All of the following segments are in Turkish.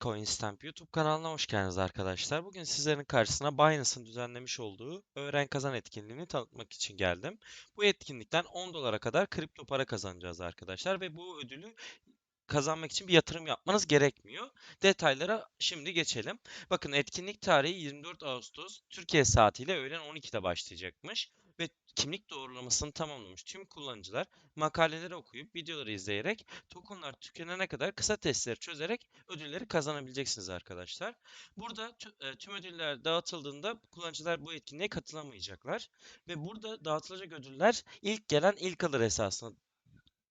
CoinStamp YouTube kanalına hoş geldiniz arkadaşlar. Bugün sizlerin karşısına Binance'ın düzenlemiş olduğu Öğren Kazan etkinliğini tanıtmak için geldim. Bu etkinlikten 10 dolara kadar kripto para kazanacağız arkadaşlar ve bu ödülü kazanmak için bir yatırım yapmanız gerekmiyor. Detaylara şimdi geçelim. Bakın etkinlik tarihi 24 Ağustos Türkiye saatiyle öğlen 12'de başlayacakmış ve kimlik doğrulamasını tamamlamış tüm kullanıcılar makaleleri okuyup videoları izleyerek tokenlar tükenene kadar kısa testleri çözerek ödülleri kazanabileceksiniz arkadaşlar. Burada e, tüm ödüller dağıtıldığında kullanıcılar bu etkinliğe katılamayacaklar ve burada dağıtılacak ödüller ilk gelen ilk alır esasına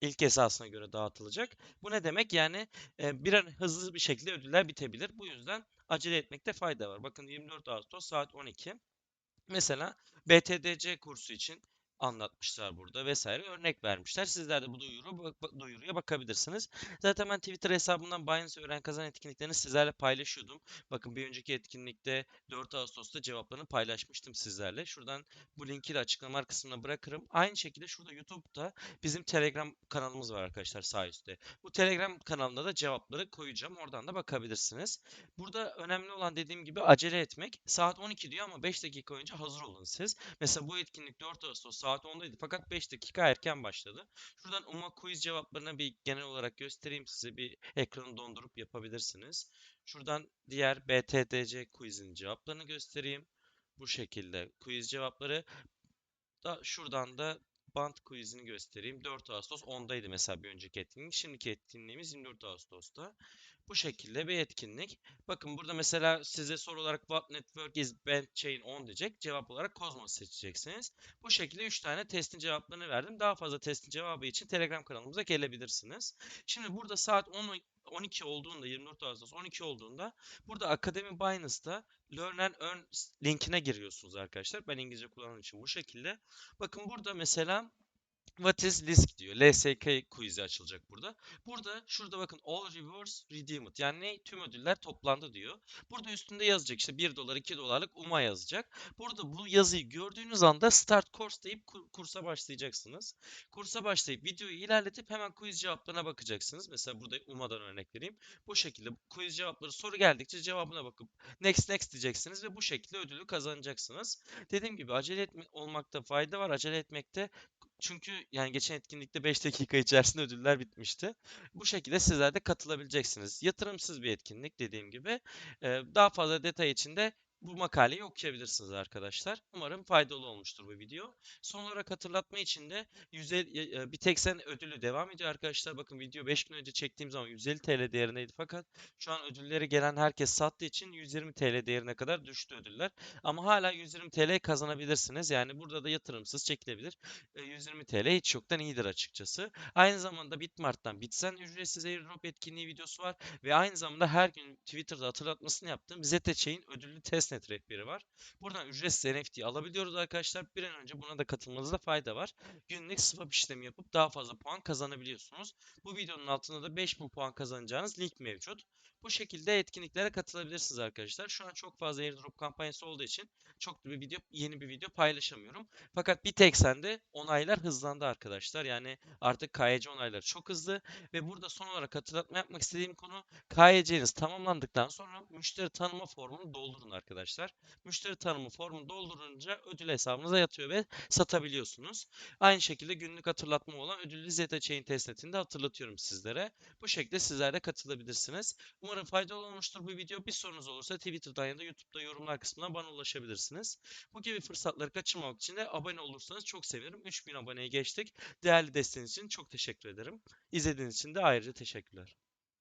ilk esasına göre dağıtılacak. Bu ne demek? Yani e, bir an hızlı bir şekilde ödüller bitebilir. Bu yüzden acele etmekte fayda var. Bakın 24 Ağustos saat 12. Mesela BTDC kursu için anlatmışlar burada vesaire örnek vermişler. Sizler de bu duyuru, duyuruya bakabilirsiniz. Zaten ben Twitter hesabından Binance Öğren Kazan etkinliklerini sizlerle paylaşıyordum. Bakın bir önceki etkinlikte 4 Ağustos'ta cevaplarını paylaşmıştım sizlerle. Şuradan bu linki de açıklama kısmına bırakırım. Aynı şekilde şurada YouTube'da bizim Telegram kanalımız var arkadaşlar sağ üstte. Bu Telegram kanalında da cevapları koyacağım. Oradan da bakabilirsiniz. Burada önemli olan dediğim gibi acele etmek. Saat 12 diyor ama 5 dakika önce hazır olun siz. Mesela bu etkinlik 4 Ağustos saat 10'daydı fakat 5 dakika erken başladı. Şuradan UMA quiz cevaplarını bir genel olarak göstereyim size. Bir ekranı dondurup yapabilirsiniz. Şuradan diğer BTDC quizin cevaplarını göstereyim. Bu şekilde quiz cevapları. Da şuradan da Bant quizini göstereyim. 4 Ağustos 10'daydı mesela bir önceki etkinlik. Şimdiki etkinliğimiz 24 Ağustos'ta. Bu şekilde bir etkinlik. Bakın burada mesela size soru olarak What Network is Band Chain On diyecek. Cevap olarak Cosmos seçeceksiniz. Bu şekilde 3 tane testin cevaplarını verdim. Daha fazla testin cevabı için Telegram kanalımıza gelebilirsiniz. Şimdi burada saat 10 12 olduğunda 24 Ağustos 12 olduğunda burada Akademi Binance'da Learn and Earn linkine giriyorsunuz arkadaşlar. Ben İngilizce kullandığım için bu şekilde. Bakın burada mesela What is Lisk diyor. LSK quiz'i açılacak burada. Burada şurada bakın All Rewards Redeemed. Yani ne? Tüm ödüller toplandı diyor. Burada üstünde yazacak işte 1 dolar 2 dolarlık UMA yazacak. Burada bu yazıyı gördüğünüz anda Start Course deyip kur- kursa başlayacaksınız. Kursa başlayıp videoyu ilerletip hemen quiz cevaplarına bakacaksınız. Mesela burada UMA'dan örnek vereyim. Bu şekilde quiz cevapları soru geldikçe cevabına bakıp next next diyeceksiniz ve bu şekilde ödülü kazanacaksınız. Dediğim gibi acele etme olmakta fayda var. Acele etmekte çünkü yani geçen etkinlikte 5 dakika içerisinde ödüller bitmişti. Bu şekilde sizler de katılabileceksiniz. Yatırımsız bir etkinlik dediğim gibi. Daha fazla detay için de bu makaleyi okuyabilirsiniz arkadaşlar. Umarım faydalı olmuştur bu video. Son olarak hatırlatma için de 150, e, bir tek sen ödülü devam ediyor arkadaşlar. Bakın video 5 gün önce çektiğim zaman 150 TL değerindeydi fakat şu an ödülleri gelen herkes sattığı için 120 TL değerine kadar düştü ödüller. Ama hala 120 TL kazanabilirsiniz. Yani burada da yatırımsız çekilebilir. E, 120 TL hiç yoktan iyidir açıkçası. Aynı zamanda Bitmart'tan Bitsen ücretsiz airdrop etkinliği videosu var ve aynı zamanda her gün Twitter'da hatırlatmasını yaptığım ZTC'in ödüllü testnet rehberi var. Buradan ücretsiz NFT alabiliyoruz arkadaşlar. Bir an önce buna da katılmanızda fayda var. Günlük swap işlemi yapıp daha fazla puan kazanabiliyorsunuz. Bu videonun altında da 5000 puan kazanacağınız link mevcut. Bu şekilde etkinliklere katılabilirsiniz arkadaşlar. Şu an çok fazla airdrop kampanyası olduğu için çok bir video, yeni bir video paylaşamıyorum. Fakat bir tek sende onaylar hızlandı arkadaşlar. Yani artık KYC onayları çok hızlı ve burada son olarak hatırlatma yapmak istediğim konu KYC'niz tamamlandıktan sonra müşteri tanıma formunu doldurun arkadaşlar. Müşteri tanımı formunu doldurunca ödül hesabınıza yatıyor ve satabiliyorsunuz. Aynı şekilde günlük hatırlatma olan ödüllü Zeta Chain testnetini hatırlatıyorum sizlere. Bu şekilde sizler de katılabilirsiniz. Umarım faydalı olmuştur bu video. Bir sorunuz olursa Twitter'dan ya da YouTube'da yorumlar kısmına bana ulaşabilirsiniz. Bu gibi fırsatları kaçırmamak için de abone olursanız çok sevinirim. 3000 aboneye geçtik. Değerli desteğiniz için çok teşekkür ederim. İzlediğiniz için de ayrıca teşekkürler.